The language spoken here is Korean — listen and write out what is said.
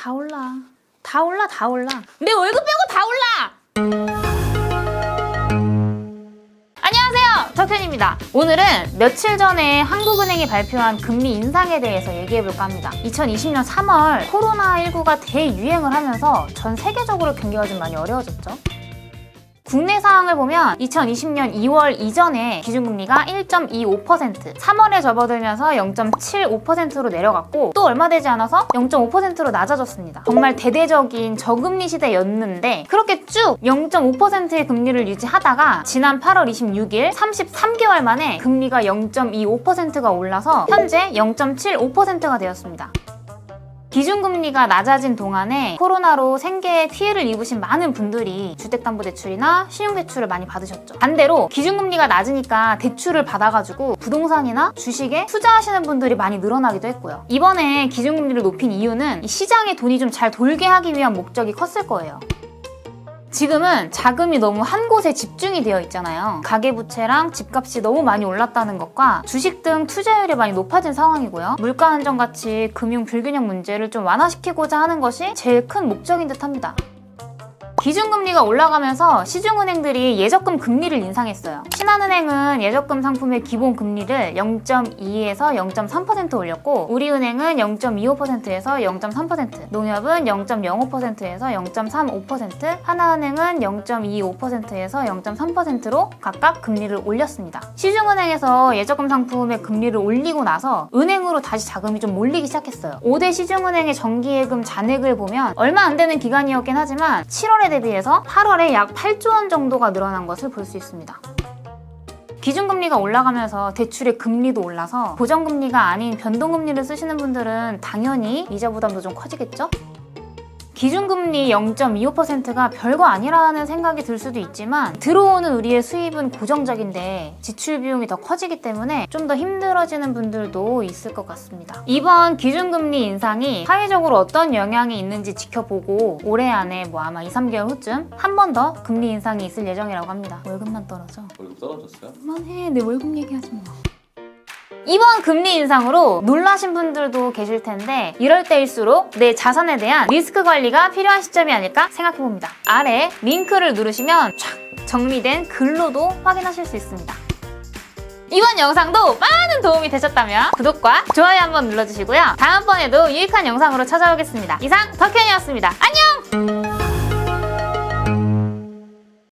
다 올라. 다 올라, 다 올라. 내 월급 빼고 다 올라! 안녕하세요. 덕현입니다. 오늘은 며칠 전에 한국은행이 발표한 금리 인상에 대해서 얘기해볼까 합니다. 2020년 3월 코로나19가 대유행을 하면서 전 세계적으로 경기가 좀 많이 어려워졌죠. 국내 상황을 보면 2020년 2월 이전에 기준금리가 1.25%, 3월에 접어들면서 0.75%로 내려갔고 또 얼마 되지 않아서 0.5%로 낮아졌습니다. 정말 대대적인 저금리 시대였는데 그렇게 쭉 0.5%의 금리를 유지하다가 지난 8월 26일 33개월 만에 금리가 0.25%가 올라서 현재 0.75%가 되었습니다. 기준금리가 낮아진 동안에 코로나로 생계에 피해를 입으신 많은 분들이 주택담보대출이나 신용대출을 많이 받으셨죠. 반대로 기준금리가 낮으니까 대출을 받아가지고 부동산이나 주식에 투자하시는 분들이 많이 늘어나기도 했고요. 이번에 기준금리를 높인 이유는 이 시장에 돈이 좀 잘 돌게 하기 위한 목적이 컸을 거예요. 지금은 자금이 너무 한 곳에 집중이 되어 있잖아요. 가계부채랑 집값이 너무 많이 올랐다는 것과 주식 등 투자율이 많이 높아진 상황이고요. 물가 안정 같이 금융 불균형 문제를 좀 완화시키고자 하는 것이 제일 큰 목적인 듯 합니다. 기준금리가 올라가면서 시중은행들이 예적금 금리를 인상했어요. 신한은행은 예적금 상품의 기본 금리를 0.2에서 0.3% 올렸고 우리은행은 0.25%에서 0.3%, 농협은 0.05%에서 0.35%, 하나은행은 0.25%에서 0.3%로 각각 금리를 올렸습니다. 시중은행에서 예적금 상품의 금리를 올리고 나서 은행으로 다시 자금이 좀 몰리기 시작했어요. 5대 시중은행의 정기예금 잔액을 보면 얼마 안 되는 기간이었긴 하지만 7월 에 대비해서 8월에 약 8조 원 정도가 늘어난 것을 볼 수 있습니다. 기준금리가 올라가면서 대출의 금리도 올라서 고정금리가 아닌 변동금리를 쓰시는 분들은 당연히 이자 부담도 좀 커지겠죠? 기준금리 0.25%가 별거 아니라는 생각이 들 수도 있지만 들어오는 우리의 수입은 고정적인데 지출 비용이 더 커지기 때문에 좀 더 힘들어지는 분들도 있을 것 같습니다. 이번 기준금리 인상이 사회적으로 어떤 영향이 있는지 지켜보고 올해 안에 뭐 아마 2, 3개월 후쯤 한 번 더 금리 인상이 있을 예정이라고 합니다. 월급만 떨어져. 월급 떨어졌어요? 그만해 내 월급 얘기하지 마. 이번 금리 인상으로 놀라신 분들도 계실 텐데 이럴 때일수록 내 자산에 대한 리스크 관리가 필요한 시점이 아닐까 생각해 봅니다. 아래 링크를 누르시면 촥 정리된 글로도 확인하실 수 있습니다. 이번 영상도 많은 도움이 되셨다면 구독과 좋아요 한번 눌러주시고요. 다음번에도 유익한 영상으로 찾아오겠습니다. 이상 덕현이었습니다. 안녕!